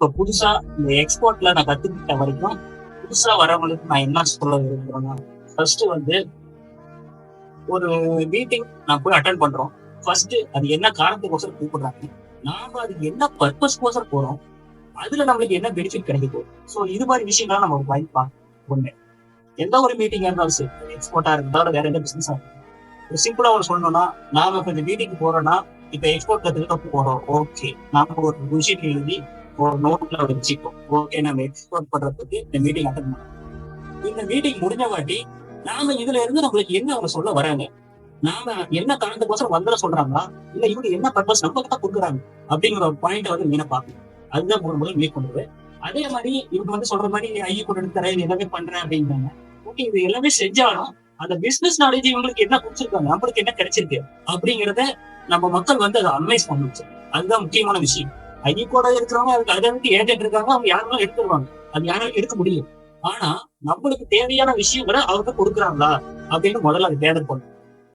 இப்ப புதுசா இந்த எக்ஸ்போர்ட்ல நான் கத்துக்கிட்ட வரைக்கும் புதுசா வரவங்களுக்கு நான் என்ன சொல்ல விரும்புறேன்னா ஃபர்ஸ்ட் வந்து ஒரு மீட்டிங் நான் போய் அட்டன் பண்றோம். ஃபர்ஸ்ட் அது என்ன காரணத்துக்கோசரம் கூப்பிடுறாங்க நாம அது என்ன பர்பஸ்க்கோசரம் போறோம் அதுல நம்மளுக்கு என்ன பெனிஃபிட் கிடைக்குது. ஸோ இது மாதிரி விஷயங்கள்லாம் நம்ம வாங்கி பார்க்கணும் ஒண்ணு எந்த ஒரு மீட்டிங்கா இருந்தாலும் சரி எக்ஸ்போர்ட்டா இருந்தாலும் வேற எந்த பிசினஸா ஒரு சிம்பிளா ஒரு சொல்லணும்னா நாம இப்ப இந்த மீட்டிங் போறோம்னா இப்ப எக்ஸ்போர்ட் கத்துக்கிட்ட போறோம். ஓகே நாம ஒரு விஷயத்தை எழுதி ஒரு நோட்ல வச்சுக்கோ. ஓகே நம்ம எக்ஸ்போர்ட் பண்றதுக்கு இந்த மீட்டிங் அட்டன் பண்ணோம் இந்த மீட்டிங் முடிஞ்ச வாட்டி நாம இதுல இருந்து நம்மளுக்கு என்ன அவங்க சொல்ல வராங்க? நாம என்ன காரணத்துக்கோசரம் வந்துட சொல்றாங்களா? இல்ல இவங்க என்ன பர்பஸ் நம்ம கிட்ட கொடுக்குறாங்க? அப்படிங்கிற ஒரு பாயிண்ட் வந்து மீனை பாக்கணும் அதுதான் ஒரு முதல் மீட் பண்றது. அதே மாதிரி இவங்க வந்து சொல்ற மாதிரி நீ ஐயோ கொண்டு தரேன் இது எல்லாமே பண்றேன் அப்படிங்கிறாங்க ஓகே இது எல்லாமே செஞ்சாலும் அந்த பிசினஸ் நாலேஜ் இவங்களுக்கு என்ன கொடுத்துருக்காங்க? நம்மளுக்கு என்ன கிடைச்சிருக்கு? அப்படிங்கறத நம்ம மக்கள் வந்து அதை அனலைஸ் பண்ணுச்சு அதுதான் முக்கியமான விஷயம். ஐடி கூட இருக்கிறவங்க அதுக்கு அதை வந்து ஏஜென்ட் இருக்காங்க அவங்க யாரும் எடுத்துருவாங்க. அது யாராலும் எடுக்க முடியும் ஆனா நம்மளுக்கு தேவையான விஷயங்களை அவங்க கொடுக்குறாங்களா? அப்படின்னு முதல்ல அது தேடல் பண்ணும்